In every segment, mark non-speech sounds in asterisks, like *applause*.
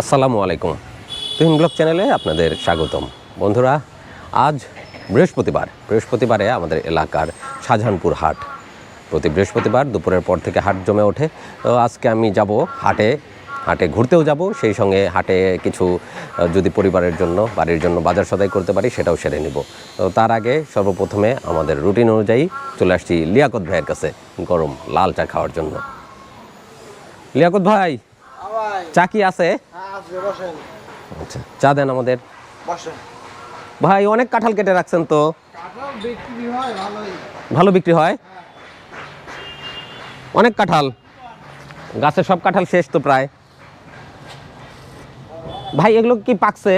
আসসালামু আলাইকুম। তুহিন ব্লগ চ্যানেলে আপনাদের স্বাগতম। বন্ধুরা আজ বৃহস্পতিবার। বৃহস্পতিবারে আমাদের এলাকার শাহজাহানপুর হাট। প্রতি বৃহস্পতিবার দুপুরের পর থেকে হাট জমে ওঠে। তো আজকে আমি যাব হাটে। হাটে ঘুরতেও যাব সেই সঙ্গে হাটে কিছু যদি পরিবারের জন্য বাড়ির জন্য বাজার সদাই করতে পারি সেটাও সেরে নিব। তো তার আগে সর্বপ্রথমে আমাদের রুটিন অনুযায়ী চলে আসছি লিয়াকত ভাইয়ের কাছে গরম লাল চা খাওয়ার জন্য। লিয়াকত ভাই চা কি আছে? আচ্ছা চা দেন আমাদের। ভাই অনেক কাঁঠাল কেটে রাখছেন তো। ভালো বিক্রি হয়? অনেক কাঁঠাল। গাছের সব কাঁঠাল শেষ তো প্রায়। ভাই এগুলো কি পাকছে?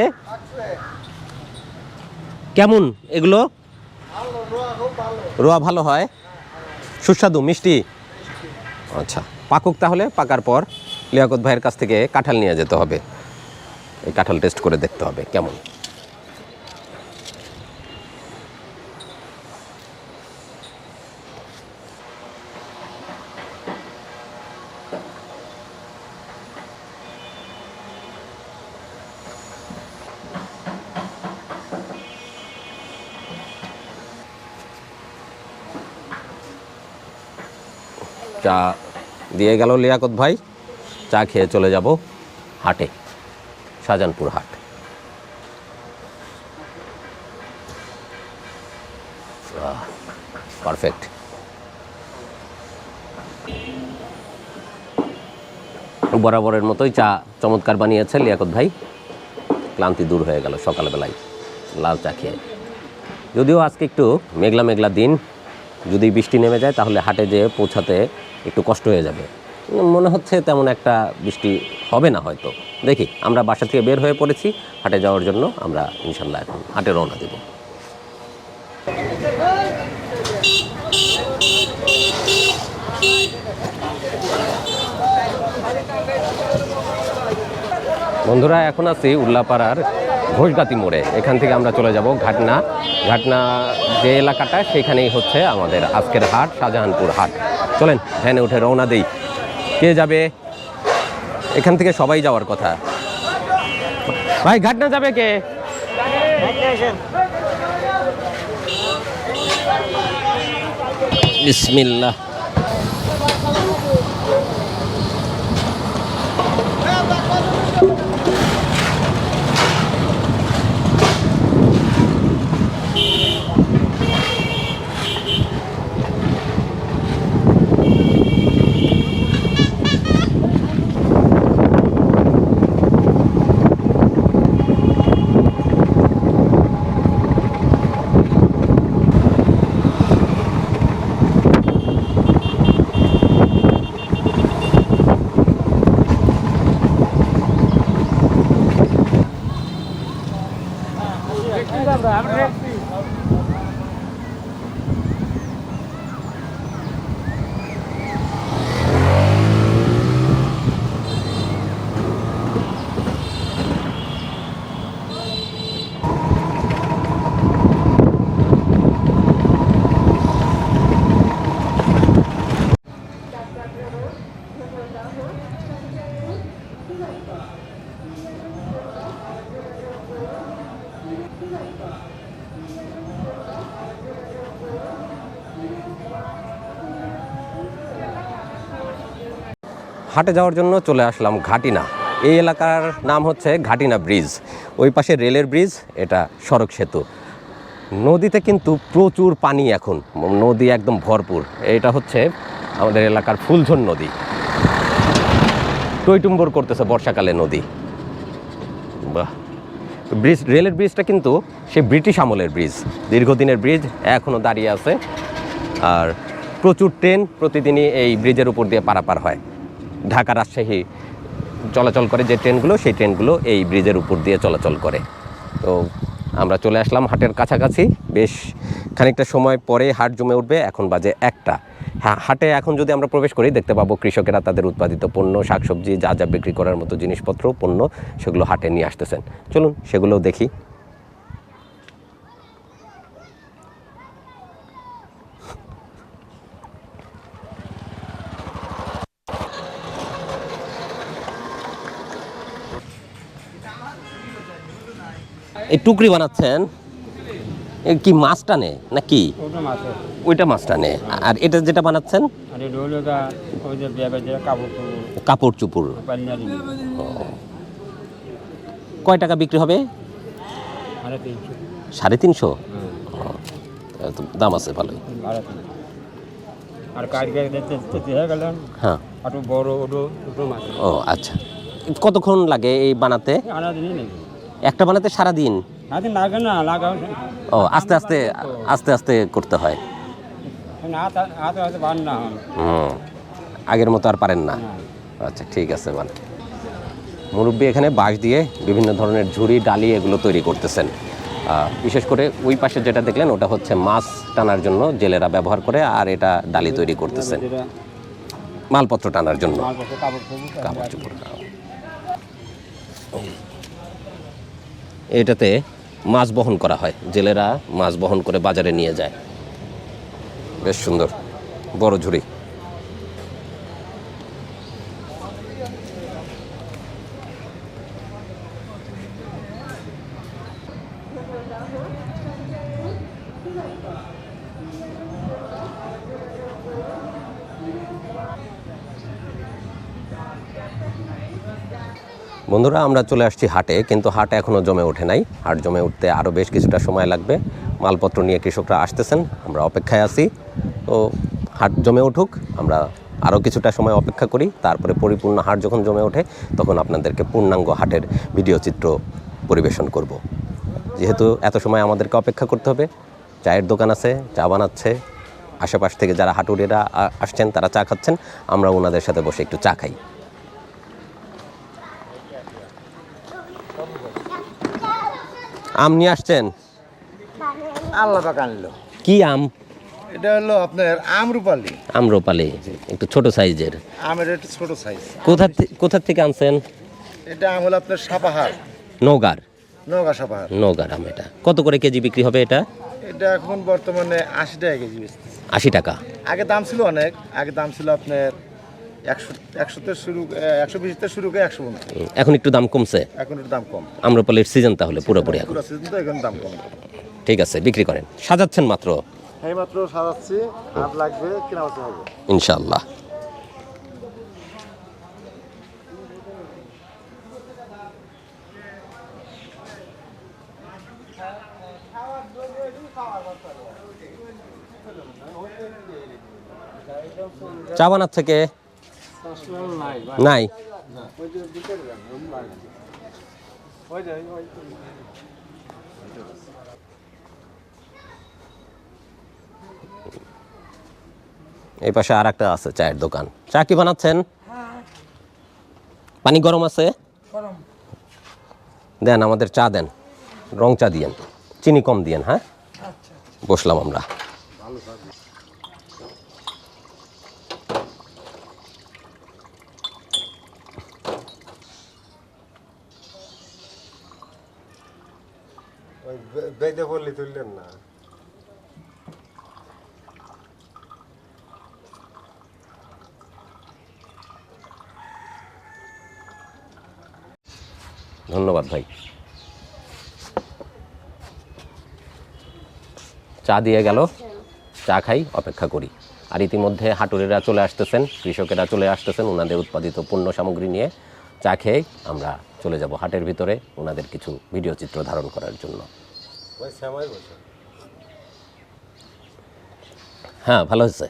কেমন এগুলো? রোয়া ভালো। রোয়া ভালো হয়? সুস্বাদু মিষ্টি। আচ্ছা পাকুক তাহলে পাকার পর। লিয়াকত ভাইয়ের কাছ থেকে কাঁঠাল নিয়ে যেতে হবে। এই কাঁঠাল টেস্ট করে দেখতে হবে, কেমন? চা দিয়ে গেল লিয়াকত ভাই, চা খেয়ে চলে যাব হাটে। শাহজাহানপুর হাট। পারফেক্ট বরাবরের মতোই চা চমৎকার বানিয়েছে লিয়াকত ভাই। ক্লান্তি দূর হয়ে গেল সকালবেলায় লাল চা খেয়ে। যদিও আজকে একটু মেঘলা মেঘলা দিন, যদি বৃষ্টি নেমে যায় তাহলে হাটে যেয়ে পৌঁছাতে একটু কষ্ট হয়ে যাবে। মনে হচ্ছে তেমন একটা বৃষ্টি হবে না হয়তো। দেখি, আমরা বাসা থেকে বের হয়ে পড়েছি, হাটে যাওয়ার জন্য আমরা ইনশাল্লাহ এখন হাটে রওনা দেব। বন্ধুরা, এখন আছি উল্লাপাড়ার ঘোষগাতি মোড়ে। এখান থেকে আমরা চলে যাব ঘাটনা। ঘাটনা যে এলাকাটা, সেখানেই হচ্ছে আমাদের আজকের হাট, শাহজাহানপুর হাট। চলেন, ভ্যানে উঠে রওনা দেই। কে যাবে? এখান থেকে সবাই যাওয়ার কথা। ভাই ঘাটনা যাবে কে? বিসমিল্লাহ। হাটে যাওয়ার জন্য চলে আসলাম ঘাটিনা। এই এলাকার নাম হচ্ছে ঘাটিনা ব্রিজ। ওই পাশে রেলের ব্রিজ, এটা সড়ক সেতু। নদীতে কিন্তু প্রচুর পানি এখন, নদী একদম ভরপুর। এটা হচ্ছে আমাদের এলাকার ফুলঝন নদী। টইটুম্বর করতেছে বর্ষাকালে নদী। বাহ। ব্রিজ, রেলের ব্রিজটা কিন্তু সে ব্রিটিশ আমলের ব্রিজ। দীর্ঘদিনের ব্রিজ এখনও দাঁড়িয়ে আছে। আর প্রচুর ট্রেন প্রতিদিনই এই ব্রিজের উপর দিয়ে পারাপার হয়। ঢাকা রাজশাহী চলাচল করে যে ট্রেনগুলো, সেই ট্রেনগুলো এই ব্রিজের উপর দিয়ে চলাচল করে। তো আমরা চলে আসলাম হাটের কাছাকাছি। বেশ খানিকটা সময় পরে হাট জমে উঠবে, এখন বাজে একটা। হ্যাঁ হাটে এখন যদি আমরা প্রবেশ করি, দেখতে পাবো কৃষকেরা তাদের উৎপাদিত পণ্য, শাকসবজি, যা যা বিক্রি করার মতো জিনিসপত্র, পণ্য, সেগুলো হাটে নিয়ে আসতেছেন। চলুন সেগুলোও দেখি। এই টুকরি বানাচ্ছেন। কি মাছ টানে না কি ওইটা মাছ টানে। আর এটা যেটা বানাচ্ছেন? কাপড় চুপুর কয় টাকা বিক্রি হবে? সাড়ে তিনশো। দাম আছে ভালোই। আরে হয়ে বড় ও আচ্ছা। কতক্ষণ লাগে এই বানাতে? একটা বানাতে সারা দিন লাগে না লাগাও। ও আস্তে আস্তে আস্তে আস্তে করতে হয়। হুম আগের মতো আর পারেন না। আচ্ছা ঠিক আছে বান। মুরব্বী এখানে বাঁশ দিয়ে বিভিন্ন ধরনের ঝুড়ি ডালি এগুলো তৈরি করতেছেন। বিশেষ করে ওই পাশে যেটা দেখলেন ওটা হচ্ছে মাছ টানার জন্য জেলেরা ব্যবহার করে আর এটা ডালি তৈরি করতেছেন। মালপত্র টানার জন্য। কাপড় চোপড় এটাতে মাছ বহন করা হয়। জেলেরা মাছ বহন করে বাজারে নিয়ে যায়। বেশ সুন্দর। বড় ঝুড়ি। বন্ধুরা, আমরা চলে আসছি হাটে, কিন্তু হাট এখনও জমে ওঠে নাই। হাট জমে উঠতে আরও বেশ কিছুটা সময় লাগবে। মালপত্র নিয়ে কৃষকরা আসতেছেন, আমরা অপেক্ষায় আছি। তো হাট জমে উঠুক, আমরা আরও কিছুটা সময় অপেক্ষা করি। তারপরে পরিপূর্ণ হাট যখন জমে ওঠে, তখন আপনাদেরকে পূর্ণাঙ্গ হাটের ভিডিও চিত্র পরিবেশন করব। যেহেতু এত সময় আমাদেরকে অপেক্ষা করতে হবে, চায়ের দোকান আছে, চা বানাচ্ছে, আশেপাশ থেকে যারা হাটুরিরা আসছেন, তারা চা খাচ্ছেন, আমরা ওনাদের সাথে বসে একটু চা খাই। আম নিয়ে আসছেন? আল্লাহ পাক আনলো। কি আম? এটা হলো আপনার আমরুপালি আম্রপালি একটু ছোট সাইজের। আমের একটু ছোট সাইজ। কোথা কোথা থেকে আনছেন? এটা আম হলো আপনার সাপাহার। নৌগার নগা সাপাহার। নৌগার আম এটা। কত করে কেজি বিক্রি হবে এটা? এটা এখন বর্তমানে আশি টাকা কেজি। আশি টাকা। আগে দাম ছিল অনেক আগে দাম ছিল আপনার একশো একশোতে শুরু একশো বিশতে শুরু করে একশো এখন একটু দাম কমছে? এখন একটু দাম কম। আম্রপালির সিজন তাহলে পুরোপুরি এখন। সিজন তো এখন দাম কম। ঠিক আছে বিক্রি করেন। সাজাচ্ছেন মাত্র? এই মাত্র সাজাচ্ছি। আর লাগবে কেনা হবে। ইনশাল্লাহ চা বানাচ্ছে কে? নাই এই পাশে আর একটা আছে চায়ের দোকান। চা কি বানাচ্ছেন? পানি গরম আছে? দেন, আমাদের চা দেন। রং চা দিয়েন। চিনি কম দিয়েন হ্যাঁ? বসলাম আমরা। বেদে বললে তুললেন না। ধন্যবাদ ভাই। চা দিয়ে গেল। চা খাই, অপেক্ষা করি। আর ইতিমধ্যে হাটুরেরা চলে আসতেছেন, কৃষকেরা চলে আসতেছেন ওনাদের উৎপাদিত পণ্য সামগ্রী নিয়ে। চা খেয়ে আমরা চলে যাব হাটের ভিতরে ওনাদের কিছু ভিডিও চিত্র ধারণ করার জন্য। হ্যাঁ ভালো হয়েছে।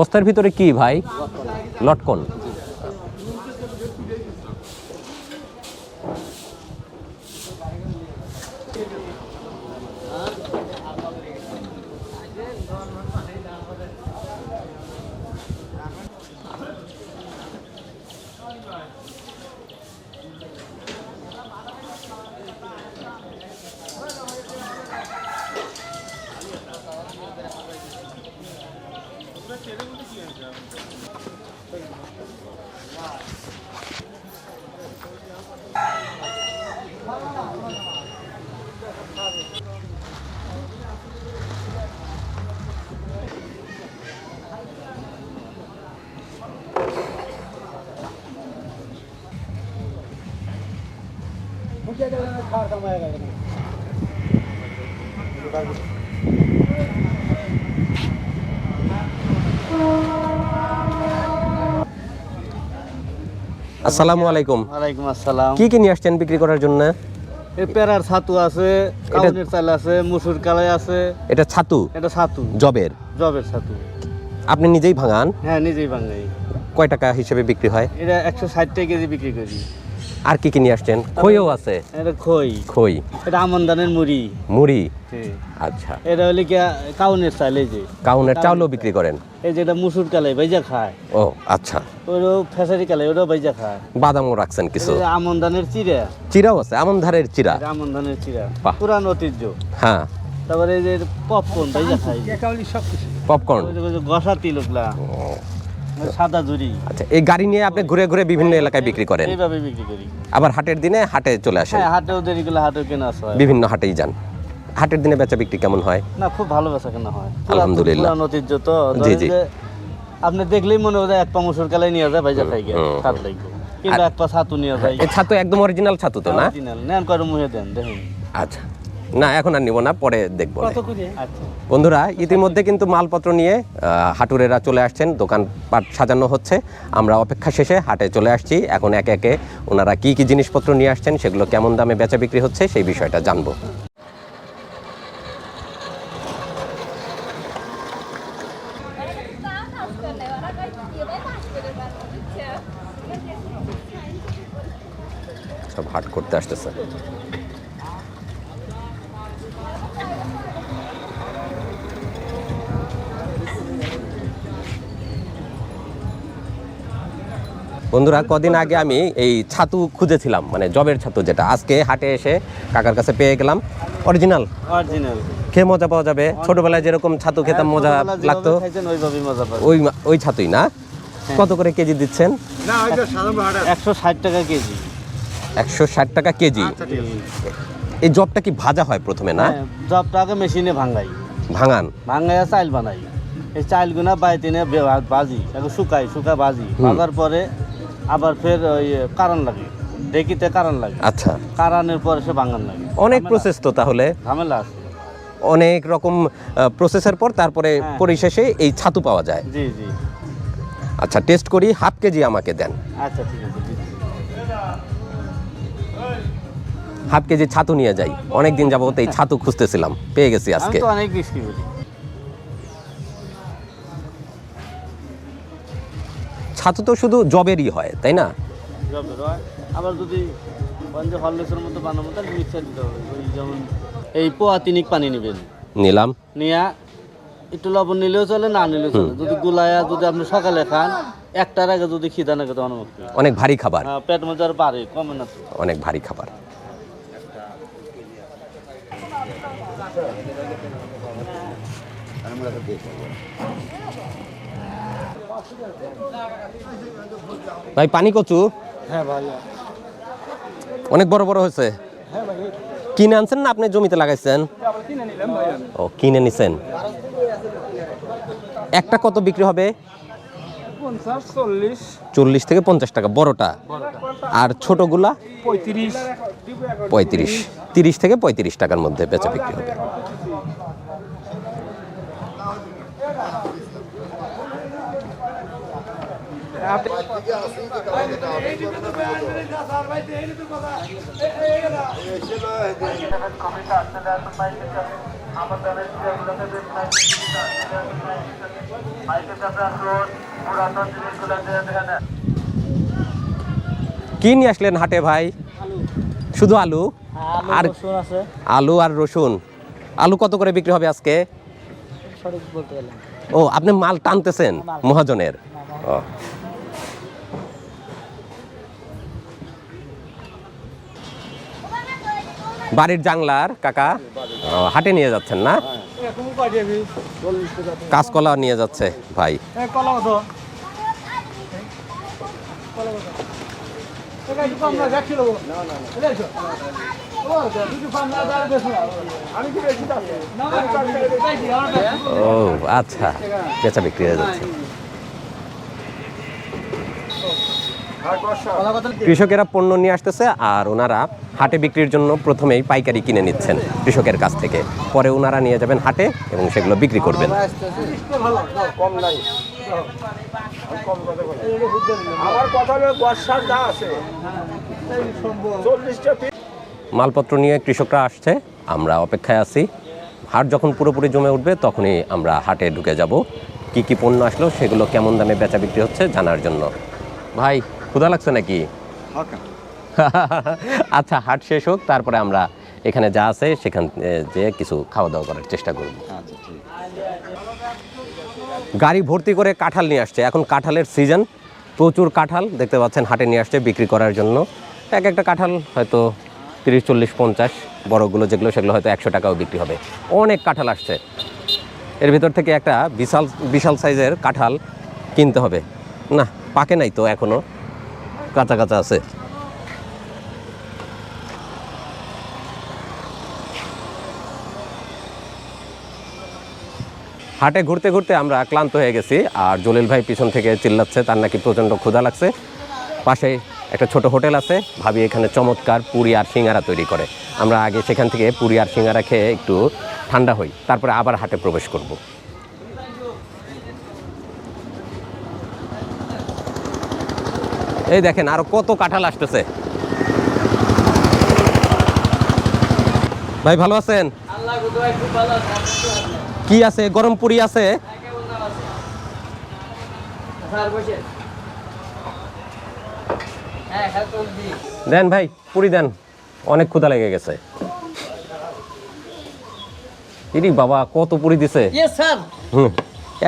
বস্তার ভিতরে কি ভাই? লটকন। আসসালামু আলাইকুম। ওয়ালাইকুম আসসালাম। কি কি নিয়ে আসছেন বিক্রি করার জন্য? এই পেরার ছাতু আছে কাউনের চাল আছে মুসুর কালাই আছে। এটা ছাতু? এটা ছাতু। জবের? জবের ছাতু। আপনি নিজেই ভাঙান? হ্যাঁ নিজেই বাঙালি কয় টাকা হিসেবে বিক্রি হয়? এটা একশো ষাট টাকা কেজি বিক্রি করি। আর কি কি নিয়ে আসছেন খইও আছে এটা খই খই এটা আমন্দানের মুড়ি মুড়ি হ্যাঁ। আচ্ছা এটা হলে কি কাউনের চাল এই যে কাউনের চাউলও বিক্রি করেন এই যেটা মুসুর কালাই ভাইজা খায় ও আচ্ছা ওরও ফেসারি কালাই ওটাও ভাইজা খায় বাদামও রাখছেন কিছু আমন্দানের চিরা চিরাও আছে আমন ধারের চিরা বাহ। পুরান ঐতিহ্য হ্যাঁ তারপরে এই যে পপকর্ন ভাইজা খাই পপকর্ন গসা তিলকলা সাদা জুড়ি। আচ্ছা এই গাড়ি নিয়ে আপনি ঘুরে ঘুরে বিভিন্ন এলাকায় বিক্রি করেন? এইভাবে বিক্রি করি। আবার হাটের দিনে হাটে চলে আসেন? হ্যাঁ হাটেও দেরি করলে হাটেও কেনা হয়। বিভিন্ন হাটেই যান। হাটের দিনে বেচা বিক্রি কেমন হয়? না খুব ভালো বেচা কেনা হয়। আলহামদুলিল্লাহ। পুরান ঐতিহ্য তো। জি, জি। আপনি দেখলেই মনে হয় এক পা মুসুর কালাই নিয়ে যায় ভাইজা খাই গিয়ে হুম, লাগবে। কিংবা এক পা ছাতু নিয়ে যায়। এই ছাতু একদম অরিজিনাল ছাতু তো না? Original, নেন করে মুহে দেন দেখুন। আচ্ছা। না এখন আর নিব না পরে দেখব। আচ্ছা। বন্ধুরা ইতিমধ্যে কিন্তু মালপত্র নিয়ে হাটুরেরা চলে আসছেন দোকান পাট সাজানো হচ্ছে। আমরা অপেক্ষা শেষে হাটে চলে আসছি। এখন একে একে ওনারা কি কি জিনিসপত্র নিয়ে আসছেন সেগুলো কেমন দামে বেচা বিক্রি হচ্ছে সেই বিষয়টা জানব। সব হাট করতে আসতেছে। বন্ধুরা কদিন আগে আমি এই ছাতু খুঁজেছিলাম মানে জবের ছাতু যেটা। আজকে হাটে এসে কাকার কাছে পেয়ে গেলাম। অরিজিনাল অরিজিনাল খেয়ে মজা পাওয়া যাবে। ছোটবেলায় যেরকম ছাতু খেতাম মজা লাগতো। ওইভাবেই মজা পাবেন। ওই ওই ছাতুই না? কত করে কেজি দিচ্ছেন? একশো ষাট টাকা কেজি। একশো ষাট টাকা কেজি? এই জবটা কি ভাজা হয় প্রথমে না? হ্যাঁ, জবটা আগে মেশিনে ভাঙাই। ভাঙান। ভাঙাইয়া চাইল বানাই। এই চাইলগুনা বাইতিনে বাজি এখন শুকাই শুকা বাজি। ভাজার পরে আবার ফের ওই কারণ লাগে। ডেকিতে কারণ লাগে। আচ্ছা। কারণের পরে সে ভাঙান লাগে। অনেক প্রসেস তো তাহলে। ঝামেলা আছে। অনেক রকম প্রসেসের পর তারপরে হ্যাঁ। পরিশেষে এই ছাতু পাওয়া যায়। জি জি। আচ্ছা টেস্ট করি হাফ কেজি আমাকে দেন। আচ্ছা ঠিক আছে হাফ কেজি ছাতু নিয়ে যাই। অনেক দিন যাবত এই *laughs* ছাতু খুঁজতেছিলাম। পেয়ে গেছি আমি আজকে। তো অনেক বিক্রি করি ছাতু তো শুধু জবেরই হয় তাই না? জবের হয়। আবার যদি পঞ্চ হরলিক্সের মতো বানাবো তাহলে মিক্সার দিতে হবে। ওই যেমন এই পোয়া তিনিক পানি নেবেন। নিলাম। নিয়ে একটু লবণ নিলেও চলে না নিলেও চলে। যদি গুলায়া যদি আপনি সকালে খান একটার আগে যদি খিদা না খেতে অনুমতি অনেক ভারী খাবার। পেট মধ্যে আর পারে কমে না অনেক ভারী খাবার। ভাই পানি কচু? হ্যাঁ ভাই অনেক বড় বড় হয়েছে। কিনে আনছেন না আপনি জমিতে লাগাইছেন? ও কিনে নিছেন। একটা কত বিক্রি হবে? চল্লিশ। চল্লিশ থেকে পঞ্চাশ টাকা বড়টা। আর ছোটগুলা? পঁয়ত্রিশ। পঁয়ত্রিশ। তিরিশ থেকে পঁয়ত্রিশ টাকার মধ্যে বেচা বিক্রি হবে। কি নিয়ে আসলেন হাটে ভাই? শুধু আলু? আর আলু আর রসুন। আলু কত করে বিক্রি হবে আজকে? ও আপনি মাল টানতেছেন মহাজনের? ও। বাড়ির জাংলার কাকা হাটে নিয়ে যাচ্ছেন না? কাঁচকলা নিয়ে যাচ্ছে ভাই। ও আচ্ছা বেচা বিক্রি হয়ে যাচ্ছে। কৃষকেরা পণ্য নিয়ে আসতেছে আর ওনারা হাটে বিক্রির জন্য প্রথমেই পাইকারি কিনে নিচ্ছেন কৃষকের কাছ থেকে। পরে ওনারা নিয়ে যাবেন হাটে এবং সেগুলো বিক্রি করবেন। মালপত্র নিয়ে কৃষকরা আসছে, আমরা অপেক্ষায় আছি। হাট যখন পুরোপুরি জমে উঠবে তখনই আমরা হাটে ঢুকে যাব। কি কি পণ্য আসলো সেগুলো কেমন দামে বেচা বিক্রি হচ্ছে জানার জন্য। ভাই ক্ষুধা লাগছে নাকি? *laughs* আচ্ছা হাট শেষ হোক তারপরে আমরা এখানে যা আছে সেখান যে কিছু খাওয়া দাওয়া করার চেষ্টা করব। গাড়ি ভর্তি করে কাঁঠাল নিয়ে আসছে। এখন কাঁঠালের সিজন। প্রচুর কাঁঠাল দেখতে পাচ্ছেন হাটে নিয়ে আসছে বিক্রি করার জন্য। এক একটা কাঁঠাল হয়তো তিরিশ চল্লিশ পঞ্চাশ বড়গুলো যেগুলো সেগুলো হয়তো একশো টাকাও বিক্রি হবে। অনেক কাঁঠাল আসছে। এর ভিতর থেকে একটা বিশাল বিশাল সাইজের কাঁঠাল কিনতে হবে। না পাকে নাই তো এখনও কাঁচা কাঁচা আছে। হাটে ঘুরতে ঘুরতে আমরা ক্লান্ত হয়ে গেছি, আর জলিল ভাই পিছন থেকে চিল্লাচ্ছে, তার নাকি প্রচণ্ড ক্ষুধা লাগছে। পাশে একটা ছোট হোটেল আছে, ভাবি এখানে চমৎকার পুরি আর সিঙ্গারা তৈরি করে। আমরা আগে সেখান থেকে পুরি আর সিঙ্গারা খেয়ে একটু ঠান্ডা হই, তারপরে আবার হাটে প্রবেশ করব। এই দেখেন আরও কত কাঁঠাল আসতেছে। ভাই ভালো আছেন? কি আছে? গরম পুরি আছে? দেন ভাই পুরি দেন। অনেক ক্ষুদা লেগে গেছে। ইরি বাবা কত পুরি দিছে? হুম।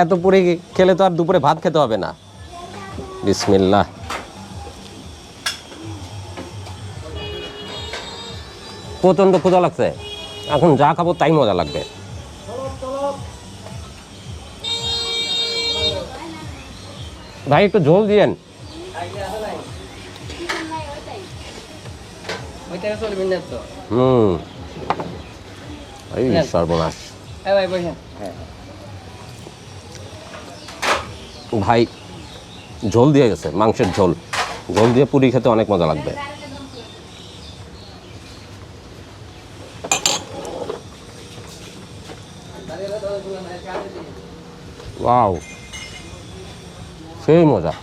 এত পুরি খেলে তো আর দুপুরে ভাত খেতে হবে না। বিসমিল্লাহ। প্রচণ্ড ক্ষুধা লাগছে। এখন যা খাব তাই মজা লাগবে। ভাই একটু ঝোল দিয়েন। হুম। এই সর্বনাশ। হ্যাঁ ভাই ঝোল দিয়ে গেছে মাংসের ঝোল। ঝোল দিয়ে পুরি খেতে অনেক মজা লাগবে। ওয়াও সেই মজা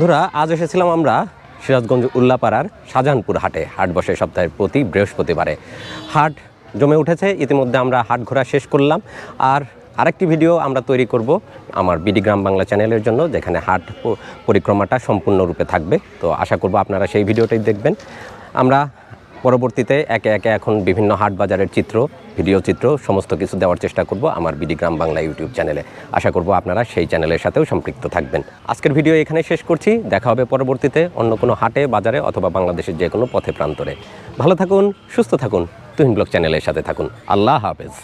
বন্ধুরা, আজ এসেছিলাম আমরা সিরাজগঞ্জ উল্লাপাড়ার শাহজাহানপুর হাটে। হাট বসে সপ্তাহের প্রতি বৃহস্পতিবারে। হাট জমে উঠেছে, ইতিমধ্যে আমরা হাট ঘোরা শেষ করলাম। আর আরেকটি ভিডিও আমরা তৈরি করব আমার বিডি গ্রাম বাংলা চ্যানেলের জন্য, যেখানে হাট পরিক্রমাটা সম্পূর্ণরূপে থাকবে। তো আশা করব আপনারা সেই ভিডিওটাই দেখবেন। আমরা পরবর্তীতে একে একে এখন বিভিন্ন হাট বাজারের চিত্র, ভিডিও চিত্র, সমস্ত কিছু দেওয়ার চেষ্টা করব আমার বিডি গ্রাম বাংলা ইউটিউব চ্যানেলে। আশা করব আপনারা সেই চ্যানেলের সাথেও সম্পৃক্ত থাকবেন। আজকের ভিডিও এখানে শেষ করছি। দেখা হবে পরবর্তীতে অন্য কোনো হাটে, বাজারে অথবা বাংলাদেশের যে কোনো পথে প্রান্তরে। ভালো থাকুন, সুস্থ থাকুন। তুহিন ব্লগ চ্যানেলের সাথে থাকুন। আল্লাহ হাফেজ।